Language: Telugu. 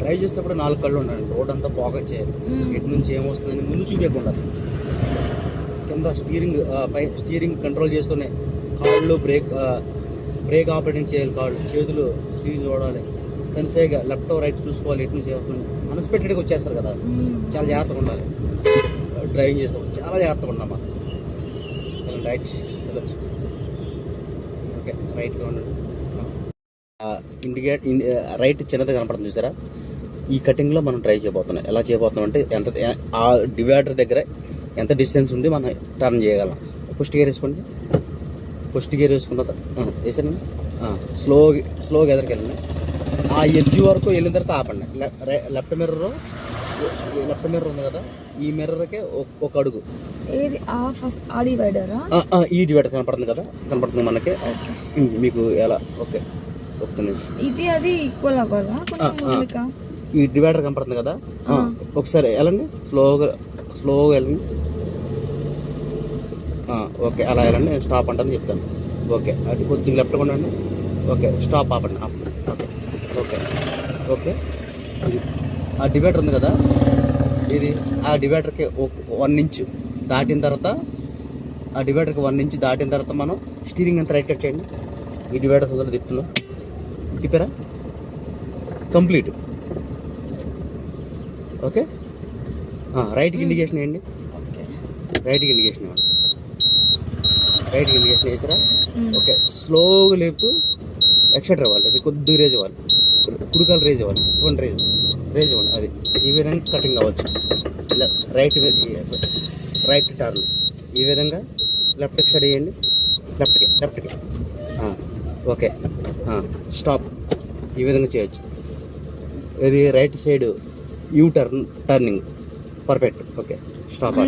డ్రైవ్ చేసేటప్పుడు నాలుగు కళ్ళు ఉండండి రోడ్ అంతా ఫోకస్ చేయాలి. ఎటు నుంచి ఏమొస్తుందని ముందు చూపించకుండా కింద స్టీరింగ్ పై స్టీరింగ్ కంట్రోల్ చేస్తూనే కాళ్ళు బ్రేక్ బ్రేక్ ఆపరేటింగ్ చేయాలి కాళ్ళు. చేతులు స్టీరింగ్ చూడాలి కనిసేగా లెఫ్ట్ రైట్ చూసుకోవాలి ఎటు నుంచి వస్తుంది అన్ఎక్స్పెక్టెడ్గా వచ్చేస్తారు కదా. చాలా జాగ్రత్తగా ఉండాలి. డ్రైవింగ్ చేసేటప్పుడు చాలా జాగ్రత్తగా ఉండమ్మా రైట్ వెళ్ళొచ్చు ఓకే రైట్గా ఉండండి. ఇండికేట్ రైట్ చిన్నది కనపడుతుంది చూసారా? ఈ కటింగ్లో మనం ట్రై చేయబోతున్నాం. ఎలా చేయబోతున్నాం అంటే ఎంత ఆ డివైడర్ దగ్గర ఎంత డిస్టెన్స్ ఉంది మనం టర్న్ చేయగలం. ఫస్ట్ గేర్ వేసుకోండి. ఫస్ట్ గేర్ వేసుకున్న వేసాను స్లో స్లోగా ఎదరికెళ్ళండి ఆ ఎడ్జ్ వరకు వెళ్ళిన తర్వాత ఆపండి. లెఫ్ట్ మిర్రర్ లెఫ్ట్ మిర్రర్ ఉంది కదా ఈ మిర్రర్కే ఒక అడుగు. ఏది? ఆ ఫస్ట్ ఆ డివైడరా ఆ, ఆ, ఈ డివైడర్ కనపడుతుంది కదా కనపడుతుంది మనకి. మీకు ఎలా? ఓకే ఇది అది ఈక్వల్ అవ్వాలా? ఈ డివైడర్ కనపడుతుంది కదా. ఒకసారి వెళ్ళండి. స్లోగా స్లోగా వెళ్ళండి. ఓకే అలా వెళ్ళండి. నేను స్టాప్ అంటాను చెప్తాను. ఓకే అది కొద్దిగా లెఫ్ట్ ఉండండి. ఓకే స్టాప్ ఆపండి. ఆపండి ఓకే ఓకే ఓకే. ఇది ఆ డివైడర్ ఉంది కదా? ఇది ఆ డివైడర్కి వన్ ఇంచ్ దాటిన తర్వాత ఆ డివైడర్కి వన్ ఇంచ్ దాటిన తర్వాత మనం స్టీరింగ్ అంతా రైట్ కట్ చేయండి. ఈ డివైడర్ వదిలి తిప్పుతున్నాం తిప్పారా కంప్లీట్. ఓకే? రైట్కి ఇండికేషన్ వేయండి రైట్కి ఇండికేషన్ ఇవ్వండి. రైట్కి ఇండికేషన్ వేసారా. ఓకే స్లోగా లేపుతూ ఎక్సెట్రా ఇవ్వాలి అది కొద్దిగా రేజ్ ఇవ్వాలి. కుడికాలు రేజ్ ఇవ్వాలి. ఇవ్వండి రేజ్ రేజ్ ఇవ్వండి. అది. ఈ విధంగా కటింగ్ అవ్వచ్చు. ఇలా రైట్ రైట్ టర్న్ ఈ విధంగా లెఫ్ట్కి స్టడీ చేయండి. లెఫ్ట్కి లెఫ్ట్కి ఓకే స్టాప్ ఈ విధంగా చేయొచ్చు. ఇది right side U turn turning perfect okay stop